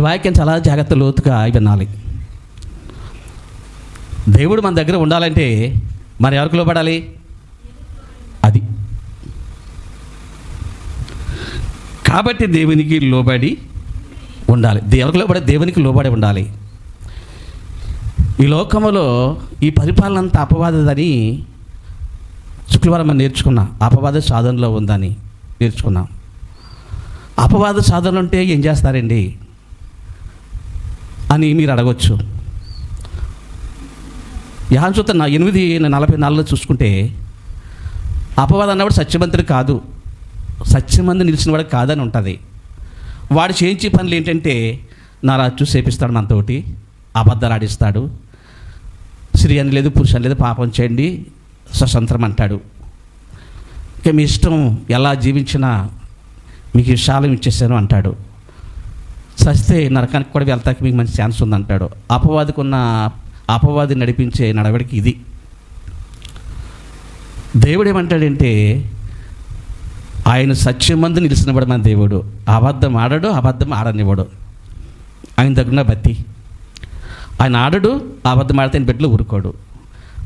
ఈ వాక్యం చాలా జాగ్రత్త లోతుగా వినాలి. దేవుడు మన దగ్గర ఉండాలంటే మరి ఎవరికి లోపడాలి అది. కాబట్టి దేవునికి లోబడి ఉండాలి. ఎవరికి లోబడి? దేవునికి లోబడి ఉండాలి. ఈ లోకములో ఈ పరిపాలన అంతా అపవాదదని శుక్రవారం మనం నేర్చుకున్నాం. అపవాద సాధనలో ఉందని నేర్చుకున్నాం. అపవాద సాధనలు ఉంటే ఏం చేస్తారండి? అని మీరు అడగచ్చు. యాన్ చూత నా ఎనిమిది నలభై నాలుగులో చూసుకుంటే అపవాదం అన్నవాడు సత్యమంతుడు కాదు. సత్యమంది నిలిచిన వాడు కాదని ఉంటుంది. వాడు చేయించే పనులు ఏంటంటే నా రాజు సేపిస్తాడు మనతోటి అబద్ధాలు ఆడిస్తాడు. స్త్రీ అని లేదు పురుషుని లేదు పాపం చేయండి స్వతంత్రం అంటాడు. ఇక మీ ఇష్టం ఎలా జీవించినా మీకు విశాలం ఇచ్చేసాను అంటాడు. చస్తే నరకానికి కూడా వెళ్తాకి మీకు మంచి ఛాన్స్ ఉందంటాడు. అపవాదికి ఉన్న అపవాది నడిపించే నడవడికి ఇది. దేవుడు ఏమంటాడంటే ఆయన సత్యం మందు నిలిచినవాడు మన దేవుడు. అబద్ధం ఆడడు అబద్ధం ఆడనివ్వడు. ఆయన దగ్గర బతి. ఆయన ఆడడు అబద్ధం ఆడితే ఆయన బిడ్డలు ఊరుకోడు.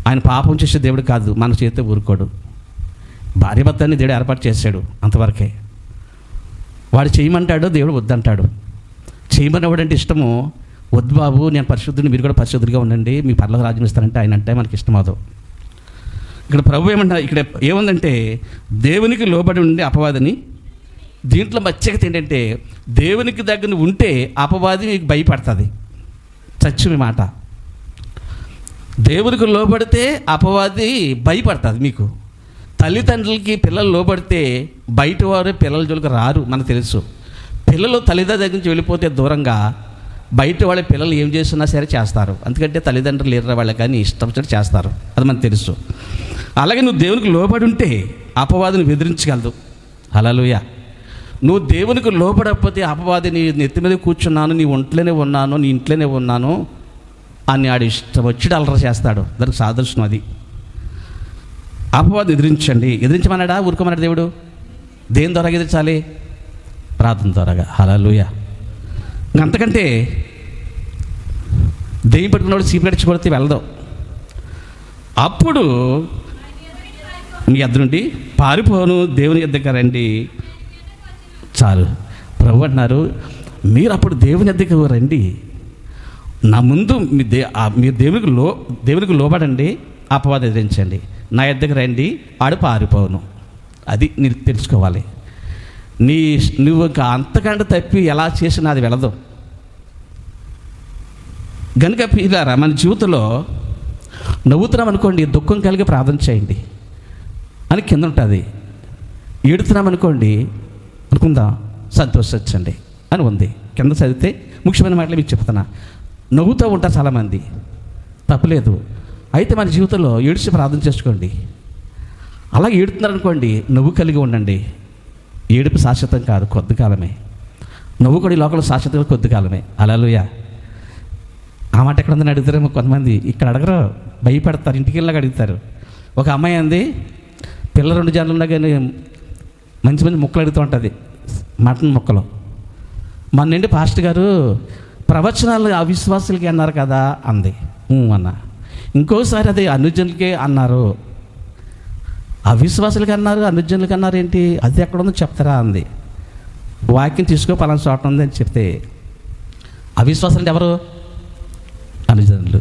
ఆయన పాపం చేసే దేవుడు కాదు మన చేతితో ఊరుకోడు. భార్య భర్తని దేవుడు ఏర్పాటు చేశాడు అంతవరకే. వాడు చేయమంటాడు దేవుడు వద్దంటాడు. చేయమనవడంటే ఇష్టము. వద్దు బాబు నేను పరిశుద్ధుని మీరు కూడా పరిశుద్ధుడిగా ఉండండి. మీ పర్లకు రాజ్యం ఇస్తారంటే ఆయన అంటే మనకి ఇష్టం ఇక్కడ ప్రభు ఏమంటా ఇక్కడ ఏముందంటే దేవునికి లోబడి ఉండే అపవాదిని దీంట్లో మత్స్యకత ఏంటంటే దేవునికి దగ్గర ఉంటే అపవాది మీకు భయపడుతుంది. సత్యమి మాట. దేవునికి లోబడితే అపవాది భయపడుతుంది మీకు. తల్లిదండ్రులకి పిల్లలు లోబడితే బయట వారు పిల్లల జోలికి రారు మనకు తెలుసు. పిల్లలు తల్లిదండ్రుల దగ్గర నుంచి వెళ్ళిపోతే దూరంగా బయట వాళ్ళ పిల్లలు ఏం చేస్తున్నా సరే చేస్తారు. ఎందుకంటే తల్లిదండ్రులు లేరు వాళ్ళకి కానీ ఇష్టం చేస్తారు. అది మనకు తెలుసు. అలాగే నువ్వు దేవునికి లోబడి ఉంటే అపవాదిని బెదిరించగలదు. హలలుయ నువ్వు దేవునికి లోపడకపోతే అపవాది నీ నెత్తి మీద కూర్చున్నాను నీ ఒంట్లోనే ఉన్నాను నీ ఇంట్లోనే ఉన్నాను అని ఆడు ఇష్టం వచ్చి అలర చేస్తాడు. దానికి సాదృశ్యం అది. అపవాది ఎదిరించండి. ఎదిరించమన్నాడా? ఊరుకోమన్నాడు దేవుడు? దేని ద్వారా ఎదిరించాలి? ప్రార్థన ద్వారాగా హలలుయ అంతకంటే దెయ్యం పట్టుకున్నప్పుడు సీపు గడిచి వెళ్దాం. అప్పుడు మీ ఎద్దు నుండి పారిపోను దేవుని ఎద్దకు రండి. చాలు. ప్రభు అంటున్నారు మీరు అప్పుడు దేవుని ఎద్దకు రండి. నా ముందు మీ దే ఆ మీరు దేవునికి లో దేవునికి లోబడండి అపవాదం ఎదిరించండి. నా ఎద్దకు రండి ఆడు పారిపోను. అది మీరు తెలుసుకోవాలి. నీ నువ్వు ఇంకా అంతకంటే తప్పి ఎలా చేసినా అది వెళ్ళదు. గనుక పిల్లారా మన జీవితంలో నవ్వుతున్నాం అనుకోండి దుఃఖం కలిగి ప్రార్థన చేయండి. అని కింద ఉంటుంది. ఏడుతున్నాం అనుకోండి అనుకుందాం సంతోషించండి అని ఉంది. కింద చదివితే ముఖ్యమైన మాటలు మీకు చెప్తున్నా. నవ్వుతూ ఉంటారు చాలామంది. తప్పలేదు. అయితే మన జీవితంలో ఏడిచి ప్రార్థన చేసుకోండి. అలా ఏడుతున్నారు అనుకోండి నవ్వు కలిగి ఉండండి. ఏడుపు శాశ్వతం కాదు కొద్ది కాలమే నవ్వు కూడా ఈ లోకంలో శాశ్వతంగా కొద్ది కాలమే అలలుయా ఆ మాట ఎక్కడ ఉందని అడుగుతారేమో కొంతమంది. ఇక్కడ అడగరు భయపడతారు ఇంటికి వెళ్ళాక అడుగుతారు. ఒక అమ్మాయి అంది పిల్ల రెండు జన్లు ఉన్నా కానీ మంచి మంచి ముక్కలు అడుగుతూ ఉంటుంది మటన్ ముక్కలు. మొన్నండి పాస్ట్ గారు ప్రవచనాలు అవిశ్వాసులకి అన్నారు కదా అంది. అన్న. ఇంకోసారి అది అనుజనులకే అన్నారు. అవిశ్వాసులకి అన్నారు అనుజనులకి అన్నారు ఏంటి? అది ఎక్కడ ఉందో చెప్తారా అంది. వాక్యం తీసుకో పలానా చోట ఉంది అని చెప్తే అవిశ్వాసం అంటే ఎవరు? అనుజనులు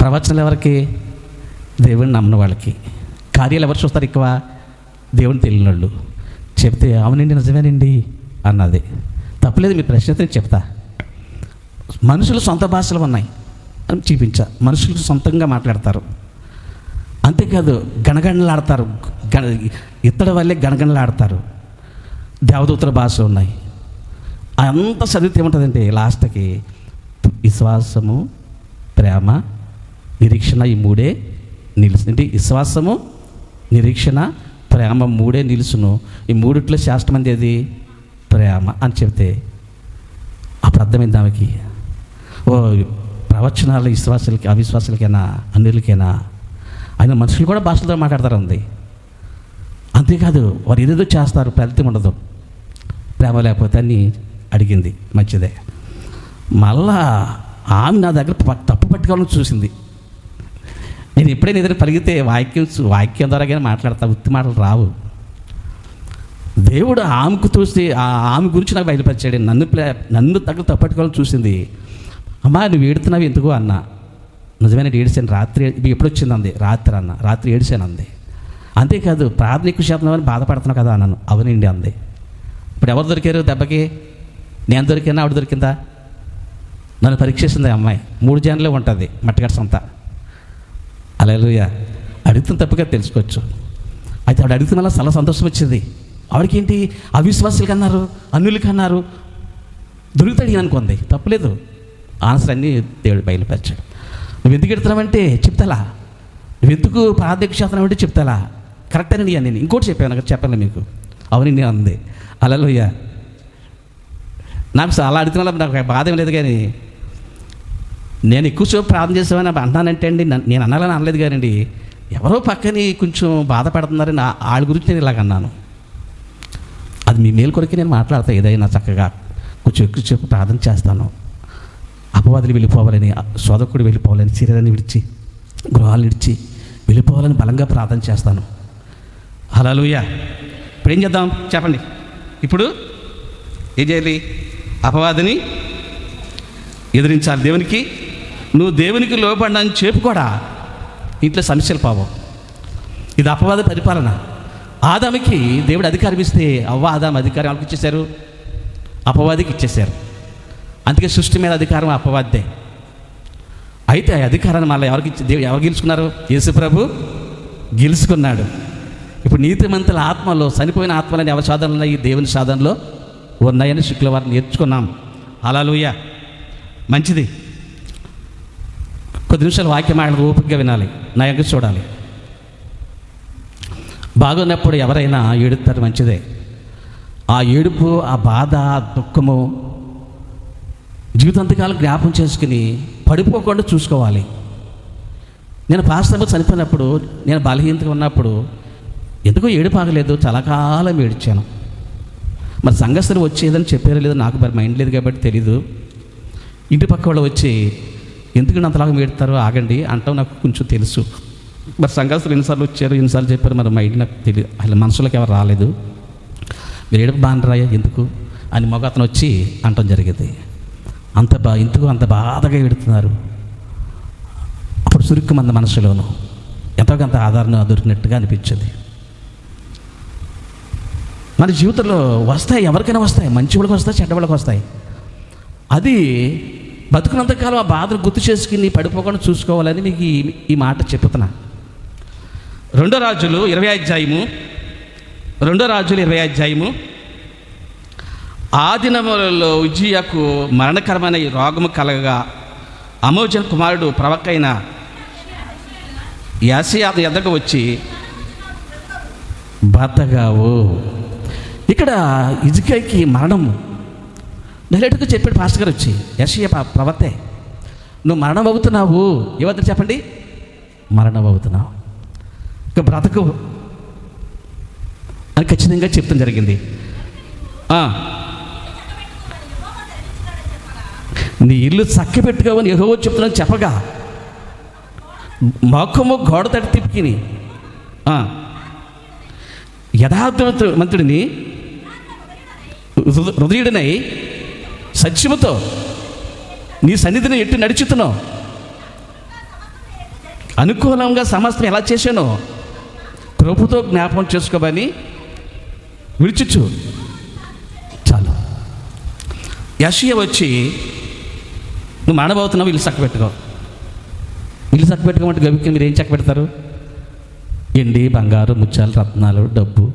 ప్రవచనలు ఎవరికి? దేవుని నమ్మిన వాళ్ళకి. కార్యాలు ఎవరు చూస్తారు ఎక్కువ? దేవుని తెలియని వాళ్ళు చెప్తే అవునండి నిజమేనండి అన్నది. తప్పలేదు మీ ప్రశ్న నేను చెప్తా. మనుషులు సొంత భాషలు ఉన్నాయి. అని చూపించా. మనుషులు సొంతంగా మాట్లాడతారు. అంతేకాదు గణగణలాడతారు గణ ఇత్తడి వల్లే గణగణలాడతారు దేవదూతల భాషలు ఉన్నాయి. అంత చదివితే ఏముంటుందంటే లాస్ట్కి విశ్వాసము ప్రేమ నిరీక్షణ ఈ మూడే నిలుసు అంటే విశ్వాసము నిరీక్షణ ప్రేమ మూడే నిలుసును. ఈ మూడిట్లో శాస్త్రమంది ఏది? ప్రేమ అని చెప్తే అప్పుడు అర్థమైంది ఆమెకి. ఓ ప్రవచనాలు విశ్వాసులకి అవిశ్వాసులకైనా అన్నిలకైనా ఆయన మనుషులు కూడా భాషలతో మాట్లాడతారు ఉంది అంతేకాదు వారు ఏదేదో చేస్తారు ఫలితం ఉండదు. ప్రేమ లేకపోతే అని అడిగింది మంచిదే. మళ్ళా ఆమె నా దగ్గర తప్పు పట్టుకోవాలని చూసింది. నేను ఎప్పుడైనా ఏదైనా పలిగితే వాక్యం వాక్యం ద్వారా కానీ మాట్లాడతా ఉత్తి మాటలు రావు. దేవుడు ఆమెకు చూసి ఆ ఆమె గురించి నాకు బయలుపరిచాడు. నన్ను నన్ను దగ్గర తప్పట్టుకోవాలని చూసింది. అమ్మా నువ్వు ఏడుతున్నావు ఎందుకు అన్నా. నిజమైన ఏడిసాను రాత్రి ఇవి ఎప్పుడు వచ్చింది అంది? రాత్రి అన్న. రాత్రి ఏడిసాను అంది. అంతేకాదు ప్రార్థన ఎక్కువ శాతం అని బాధపడుతున్నావు కదా అన్నాను. అవునండి అంది. ఇప్పుడు ఎవరు దొరికారు దెబ్బకి? నేను దొరికినా? ఆవిడ దొరికిందా? నన్ను పరీక్షిస్తుంది ఆ అమ్మాయి. మూడు జన్లో ఉంటుంది మట్టగడ సంత. అలెలుయ అడుగుతున్న తప్పుగా తెలుసుకోవచ్చు. అయితే ఆవిడ అడుగుతున్న వల్ల చాలా సంతోషం వచ్చింది. ఆవిడకేంటి? అవిశ్వాసులకి అన్నారు అన్నులకి అన్నారు దొరుకుతాడు అనుకుంది. తప్పులేదు. ఆన్సర్ అన్నీ దేవుడు బయలుపరిచాడు. నువ్వు ఎందుకు ఎడుతున్నావంటే చెప్తాలా? నువ్వు ఎందుకు ప్రార్థిక చేస్తున్నావంటే చెప్తాలా? కరెక్ట్ అని నేను ఇంకోటి చెప్పాను అక్కడ చెప్పాలి మీకు అవును నేను అంది. అలలోయ నాకు అలా అడుగుతున్నా నాకు బాధ ఏం లేదు కానీ నేను ఎక్కువసేపు ప్రార్థన చేసామని అన్నానంటే అండి నేను అనాలని అనలేదు కానండి ఎవరో పక్కని కొంచెం బాధపడుతున్నారని నా వాళ్ళ గురించి నేను ఇలాగ అన్నాను. అది మీ మేలు కొరకే నేను మాట్లాడతా ఏదైనా చక్కగా కొంచెం ఎక్కువసేపు ప్రార్థన చేస్తాను. అపవాదులు వెళ్ళిపోవాలని సోదకుడు వెళ్ళిపోవాలని శరీరాన్ని విడిచి గృహాలను విడిచి వెళ్ళిపోవాలని బలంగా ప్రార్థన చేస్తాను. హలోయ ఇప్పుడు ఏం చేద్దాం? చెప్పండి. ఇప్పుడు ఏం చేయాలి అపవాదిని ఎదిరించాలి దేవునికి. నువ్వు దేవునికి లోపడ్డాన్ని చెప్పుకోడా ఇంట్లో సమస్యలు పావు. ఇది అపవాద పరిపాలన. ఆదామికి దేవుడు అధికారం ఇస్తే అవ్వ ఆదాం అధికారం వాళ్ళకి ఇచ్చేశారు. అపవాదికి ఇచ్చేశారు. అందుకే సృష్టి మీద అధికారం అపవాదే అయితే ఆ అధికారాన్ని మళ్ళీ ఎవరికి ఎవరు గెలుచుకున్నారు? యేసు ప్రభు గెలుచుకున్నాడు. ఇప్పుడు నీతిమంతుల ఆత్మలో చనిపోయిన ఆత్మలని ఎవరి సాధనలో ఈ దేవుని సాధనలో ఉన్నాయని శుక్రవారం నేర్చుకున్నాం. అలా మంచిది. కొద్ది నిమిషాలు వాక్యం ఆయన ఓపికగా వినాలి. నా యొక్క చూడాలి. బాగున్నప్పుడు ఎవరైనా ఏడుతారు మంచిదే. ఆ ఏడుపు ఆ బాధ ఆ దుఃఖము జీవితాంతకాలం జ్ఞాపం చేసుకుని పడిపోకుండా చూసుకోవాలి. నేను పాస్టర్ చనిపోయినప్పుడు నేను బలహీనతగా ఉన్నప్పుడు ఎందుకో ఏడుపాగలేదు చాలా కాలం ఏడ్చాను. మరి సంఘస్థులు వచ్చేదని చెప్పారో లేదో నాకు మరి మైండ్ లేదు కాబట్టి తెలీదు. ఇంటి పక్క వాళ్ళు వచ్చి ఎందుకు అంతలాగా ఏడుతారో ఆగండి అంటాం నాకు కొంచెం తెలుసు. మరి సంఘస్థులు ఎన్నిసార్లు వచ్చారు ఎన్నిసార్లు చెప్పారు మరి మైండ్ నాకు తెలియదు అసలు మనసులోకి ఎవరు రాలేదు. మీరు ఏడుపు బాగా ఎందుకు? అని మగ అతను వచ్చి అంటం జరిగింది. అంత బా ఎందుకు అంత బాధగా ఏడుతున్నారు అప్పుడు సురుక్కు మంది మనసులోను ఎంతో కొంత ఆదరణ దొరికినట్టుగా అనిపించింది. మన జీవితంలో వస్తాయి ఎవరికైనా వస్తాయి మంచి వాళ్ళకి వస్తాయి చెడ్డ వాళ్ళకి వస్తాయి. అది బతుకున్నంతకాలం ఆ బాధను గుర్తు చేసుకుని పడిపోకుండా చూసుకోవాలని మీకు ఈ ఈ మాట చెప్తున్నా రెండో రాజులు ఇరవై అధ్యాయము రెండో రాజులు ఇరవై అధ్యాయము ఆ దినములలో ఉజ్జియకు మరణకరమైన ఈ రోగము కలగగా అమోజన్ కుమారుడు ప్రవక్త అయిన యాసియా ఎద్దకు వచ్చి బతగావు ఇక్కడ ఇజుకైకి మరణం డైరెక్ట్గా చెప్పాడు పాస్టర్ గారు వచ్చి యశయ ప్రవతే నువ్వు మరణం అవుతున్నావు ఏవద్దు చెప్పండి? మరణం అవుతున్నావు ఇక బ్రతకు అని ఖచ్చితంగా చెప్తాం జరిగింది. నీ ఇల్లు చక్క పెట్టుకోవని ఏహో చెప్తున్నాను చెప్పగా. మొక్కము గోడ తడి తిప్పికిని. యథార్థవంత మంత్రుడిని హృదయుడినై సత్యముతో నీ సన్నిధిని ఎట్టు నడుచుతున్నావు అనుకూలంగా సమస్తం ఎలా చేశానో ప్రభుతో జ్ఞాపకం చేసుకోమని విడిచిచ్చు. చాలు. యశయ వచ్చి నువ్వు మానబోతున్నావు ఇల్లు చక్క పెట్టుకో. ఇల్లు చక్క పెట్టుకోమంటే గవికి మీరు ఏం చక్క పెడతారు? ఎండి బంగారు ముత్యాలు రత్నాలు డబ్బు.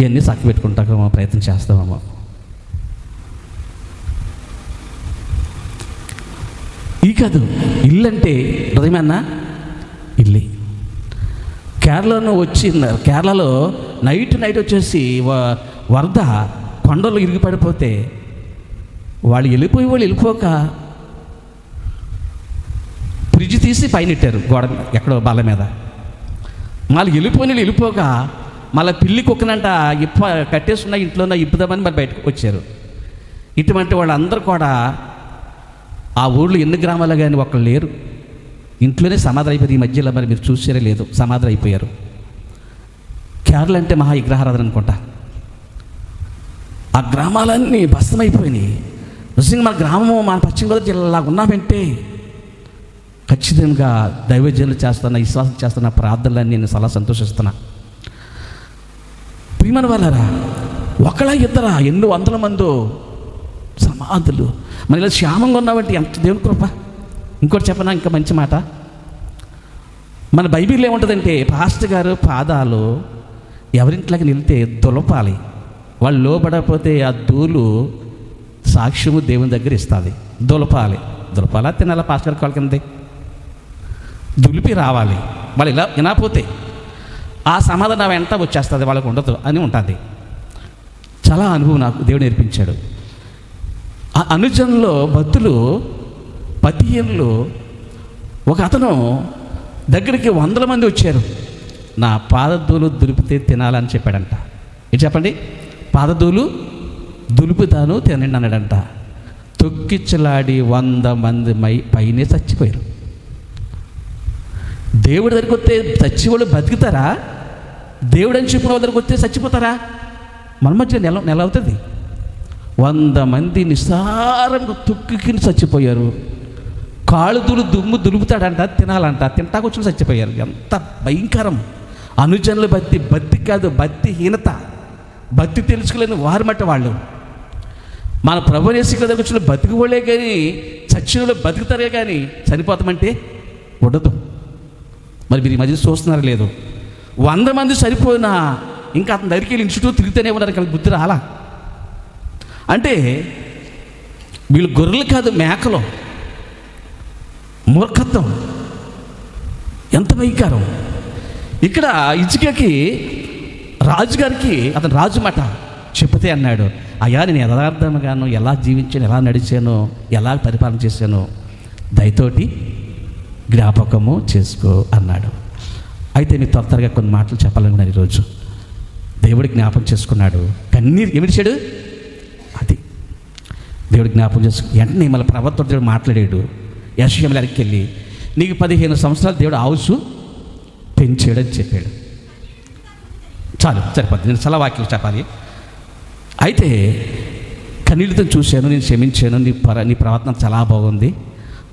ఇవన్నీ చక్క పెట్టుకుంటాకేమో ప్రయత్నం చేస్తామో ఈ కాదు ఇల్లు అంటే హృదయమన్నా ఇల్లు. కేరళలో వచ్చి కేరళలో నైట్ నైట్ వచ్చేసి వ- వరద కొండలు ఇరిగి పడిపోతే వాళ్ళు వెళ్ళిపోయి వాళ్ళు వెళ్ళిపోక ఫ్రిడ్జ్ తీసి పైన ఇట్టారు గోడ ఎక్కడో బాల మీద. మళ్ళీ వెళ్ళిపోయిన వాళ్ళు వెళ్ళిపోక మళ్ళీ పిల్లి కుక్కనంట ఇప్ప కట్టేసున్న ఇంట్లో ఇప్పుదామని మరి బయటకు వచ్చారు. ఇటువంటి వాళ్ళందరూ కూడా ఆ ఊళ్ళో ఎన్ని గ్రామాలు కానీ ఒకళ్ళు లేరు. ఇంట్లోనే సమాధి అయిపోయింది ఈ మధ్యలో మరి మీరు చూసారే లేదు సమాధి అయిపోయారు. కేరళ అంటే మహా విగ్రహారాధన అనుకుంటా. ఆ గ్రామాలన్నీ భస్మైపోయినాయి నిజంగా మన గ్రామము మన పశ్చిమ గోదావరి జిల్లా ఉన్నామంటే ఖచ్చితంగా దైవజనులు చేస్తున్న విశ్వాసం చేస్తున్న ప్రార్థనలన్నీ నేను చాలా సంతోషిస్తున్నా. ప్రియమైన వాళ్ళరా ఒకళ్ళ ఇద్దరా ఎన్నో వందల మందో సమాధులు. మన ఇలా శ్యామంగా ఉన్నామంటే ఎంత దేవుని కృప? ఇంకోటి చెప్పనా? ఇంకా మంచి మాట. మన బైబిల్ ఏముంటుందంటే పాస్టర్ గారు పాదాలు ఎవరింట్లోకి నిలితే దులపాలి. వాళ్ళు లోపడకపోతే ఆ దూలు సాక్ష్యము దేవుని దగ్గర ఇస్తుంది. దులపాలి. దులపాలా? తినాలా? పాస్టర్ గారి కింద దులిపి రావాలి. వాళ్ళు ఇలా వినకపోతే ఆ సమాధానం నా వెంట వచ్చేస్తుంది వాళ్ళకు ఉండదు అని ఉంటుంది. చాలా అనుభవం నాకు దేవుడు నేర్పించాడు. ఆ అనుజంలో భక్తులు పతిహీనులు ఒక అతను దగ్గరికి వందల మంది వచ్చారు. నా పాదధూలు దులిపితే తినాలని చెప్పాడంట. ఏం చెప్పండి? పాదధూలు దులుపుతాను తినండి అన్నాడంట. తొక్కిచ్చలాడి వంద మంది మై పైనే చచ్చిపోయారు. దేవుడి దగ్గరికి వస్తే చచ్చివాళ్ళు బతుకుతారా? దేవుడు అని చెప్పిన వాళ్ళ దగ్గరికి వస్తే చచ్చిపోతారా? మన మధ్య నెల నెల అవుతుంది. వంద మంది నిస్సారంగా తొక్కికిని చచ్చిపోయారు. కాళ్ళు దులు దుమ్ము దులుపుతాడంట తినాలంట. తింటాకొచ్చిన చచ్చిపోయారు. ఎంత భయంకరం. అనుజనుల బత్తి బత్తి కాదు బత్తిహీనత బత్తి తెలుసుకోలేని వారు మట్ట వాళ్ళు. మన ప్రభు నేసి దగ్గర బతికిపోలే కానీ చచ్చినలో బతుకుతారే కానీ చనిపోతామంటే ఉండదు. మరి మీరు ఈ మధ్య చూస్తున్నారు లేదు. వంద మంది చనిపోయినా ఇంకా అతని దగ్గరికి వెళ్ళి ఇన్స్టిట్యూట్ తిరుగుతూనే ఉన్నారు కానీ బుద్ధి రాలా. అంటే వీళ్ళు గొర్రెలు కాదు మేకలు. మూర్ఖత్వం. ఎంత వైకారం ఇక్కడ ఇచ్చికకి రాజుగారికి అతను రాజు మాట చెబితే అన్నాడు అయ్యా నేను యథార్థంగాను ఎలా జీవించాను ఎలా నడిచాను ఎలా పరిపాలన చేశాను? దయతోటి జ్ఞాపకము చేసుకో అన్నాడు. అయితే మీరు త్వర త్వరగా కొన్ని మాటలు చెప్పాలనుకున్నాను ఈరోజు దేవుడు జ్ఞాపకం చేసుకున్నాడు. కన్నీరు ఏమిడిచాడు అది. దేవుడు జ్ఞాపకం చేసుకు వెంటనే మళ్ళీ ప్రవర్తన దేవుడు మాట్లాడాడు. యశ్వములు వెళ్ళి నీకు పదిహేను సంవత్సరాలు దేవుడు ఆవుసు పెంచాడని చెప్పాడు. చాలు సరిపోద్ది. నేను చాలా చెప్పాలి. అయితే కన్నీళ్ళతో చూశాను నేను క్షమించాను నీ పర నీ ప్రవర్తన చాలా బాగుంది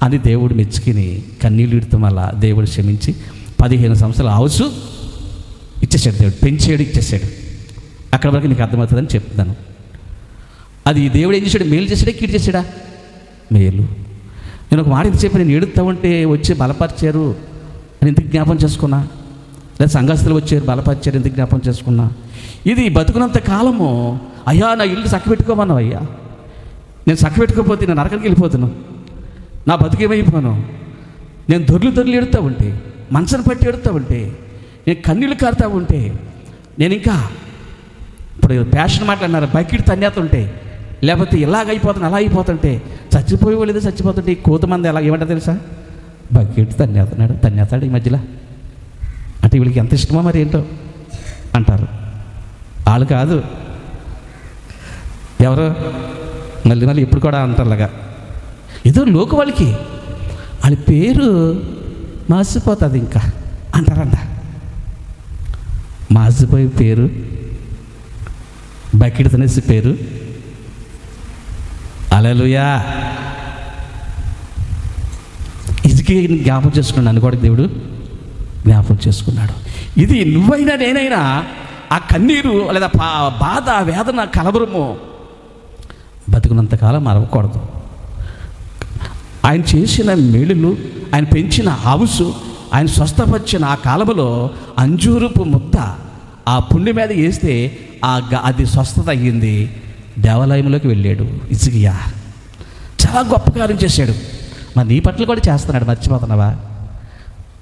అని దేవుడు మెచ్చుకుని కన్నీళ్ళు ఇడతాం వల్ల దేవుడు క్షమించి పదిహేను సంవత్సరాలు హౌసు ఇచ్చేసాడు దేవుడు పెంచాడు ఇచ్చేసాడు అక్కడ వరకు నీకు అర్థమవుతుందని చెప్తున్నాను. అది దేవుడు ఏం చేశాడు? మేలు చేశాడా కీడు చేశాడా? మేలు. నేను ఒక మాట చెప్పి నేను ఏడుతా ఉంటే వచ్చి బలపరిచారు అని ఎందుకు జ్ఞాపం చేసుకున్నా? లేదా సంఘస్థులు వచ్చారు బలపరిచారు ఎందుకు జ్ఞాపం చేసుకున్నా? ఇది బతుకునంత కాలము. అయ్యా నా ఇల్లు చక్కబెట్టుకోమన్నావు అయ్యా. నేను చక్కబెట్టుకోకపోతే నేను నరకలికి వెళ్ళిపోతాను నా బతుకేమైపోను నేను దొర్లు దొర్లు ఎడుతూ ఉంటే మనసును పట్టి ఎడుతూ ఉంటే నేను కన్నీళ్ళు కారుతూ ఉంటే నేను ఇంకా ఇప్పుడు ప్యాషన్ మాట్లాడినారు? బకెట్ తన్నేస్తుంటే లేకపోతే ఇలాగ అయిపోతుంది అలా అయిపోతుంటే చచ్చిపోయి వాళ్ళు చచ్చిపోతుంటే ఈ కోతమంది ఎలా ఏమంటారు తెలుసా? బకెట్ తన్నేస్తున్నాడు తన్నేస్తాడు ఈ మధ్యలో. అంటే వీళ్ళకి ఎంత ఇష్టమో మరి ఏంటో అంటారు. వాళ్ళు కాదు. ఎవరు? మళ్ళీ మళ్ళీ ఇప్పుడు కూడా అంటారులాగా. ఏదో లోకు వాళ్ళకి. వాళ్ళ పేరు మాసిపోతుంది ఇంకా. అంటారంట. మాసిపోయే పేరు. బకెట్ అనేసి పేరు. అలలుయా. ఇదికి జ్ఞాపం చేసుకున్నాడు నన్ను కూడా దేవుడు. జ్ఞాపం చేసుకున్నాడు. ఇది నువ్వైనా నేనైనా ఆ కన్నీరు లేదా పా- బాధ వేదన కలవరము బతుకున్నంతకాలం మరవకూడదు. ఆయన చేసిన మేలులు ఆయన పెంచిన హౌసు ఆయన స్వస్థపరిచిన ఆ కాలంలో అంజూరుపు ముద్ద ఆ పుండి మీద వేస్తే ఆ గ- అది స్వస్థత అయ్యింది. దేవాలయంలోకి వెళ్ళాడు ఇసుగియా చాలా గొప్ప కార్యం చేశాడు. మరి నీ పట్ల కూడా చేస్తున్నాడు మర్చిపోతున్నావా?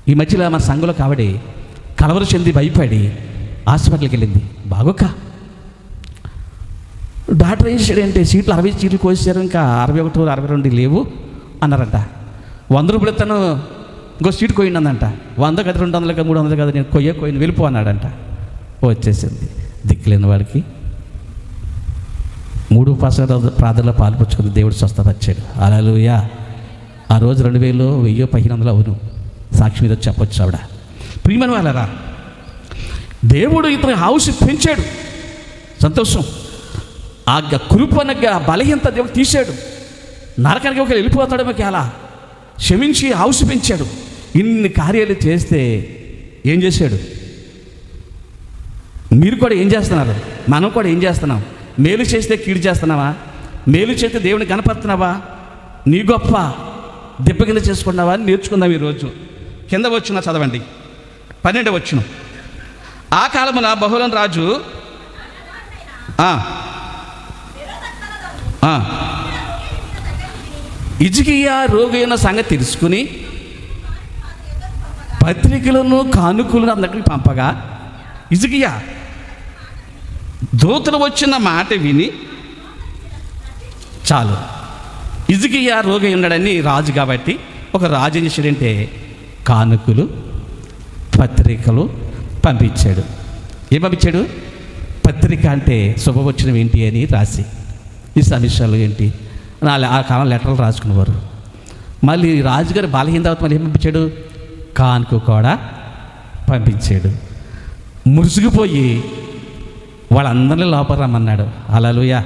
ఈ మధ్యలో మన సంఘంలో కాబట్టి కలవరు చెంది భయపడి హాస్పిటల్కి వెళ్ళింది. బాగోక. డాక్టర్ ఏం చేశాడంటే సీట్లు అరవై సీట్లు కోసారు ఇంకా అరవై ఒకటి అరవై రెండు లేవు అన్నారంట. వంద రూపాయలు తను ఇంకో సీట్ కోయిందంట వంద కదా రెండు వందలు కదా మూడు వందలు కదా నేను కొయ్య కోయిన వెళ్ళిపో అన్నాడంట. వచ్చేసింది. దిక్కులేని వాడికి. మూడు ఉపాసన ప్రార్థనలో పాల్పంచుకుని దేవుడు స్వస్థపరిచాడు అలలుయా ఆ రోజు రెండు వేలు వెయ్యో పదిహేను వందలు అవును. సాక్షి మీద చెప్పొచ్చు ఆవిడ. ప్రియమైన వాళ్ళరా దేవుడు ఇతని హౌస్ పెంచాడు. సంతోషం. ఆ గ- గ- బలహీనత దేవుడు తీశాడు. నరకానికి ఒకరు వెళ్ళిపోతాడు మాకు అలా. క్షమించి హౌస్ పెంచాడు. ఇన్ని కార్యాలు చేస్తే ఏం చేశాడు? మీరు కూడా ఏం చేస్తున్నారు? మనం కూడా ఏం చేస్తున్నాం? మేలు చేస్తే కీడు చేస్తున్నావా? మేలు చేస్తే దేవుని కనపడుతున్నావా నీ గొప్ప దెబ్బ కింద చేసుకున్నావా? అని నేర్చుకుందాం ఈరోజు. కింద వచ్చిన చదవండి. పన్నెండు వచ్చినాం ఆ కాలమున బహుళం రాజు ఇజుకియా ఆ, రోగి సంగతి తెలుసుకుని పత్రికలను కానుకలను అందరికి పంపగా ఇజుకియా దూతలు వచ్చిన మాట విని చాలు. ఇజుకియా రోగి ఉన్నాడని రాజు కాబట్టి ఒక రాజు ఏం చేశాడంటే కానుకలు పత్రికలు పంపించాడు. ఏం పంపించాడు? పత్రిక అంటే శుభవచనం ఏంటి అని రాసి. ఈ సమీక్షలు ఏంటి? ఆ కాలం లెటర్లు రాసుకునేవారు. మళ్ళీ రాజుగారు బాలహీన తర్వాత మళ్ళీ ఏం పంపించాడు? కాన్కు కూడా పంపించాడు. మురుసుకుపోయి వాళ్ళందరినీ లోపల రమ్మన్నాడు. అలలుయా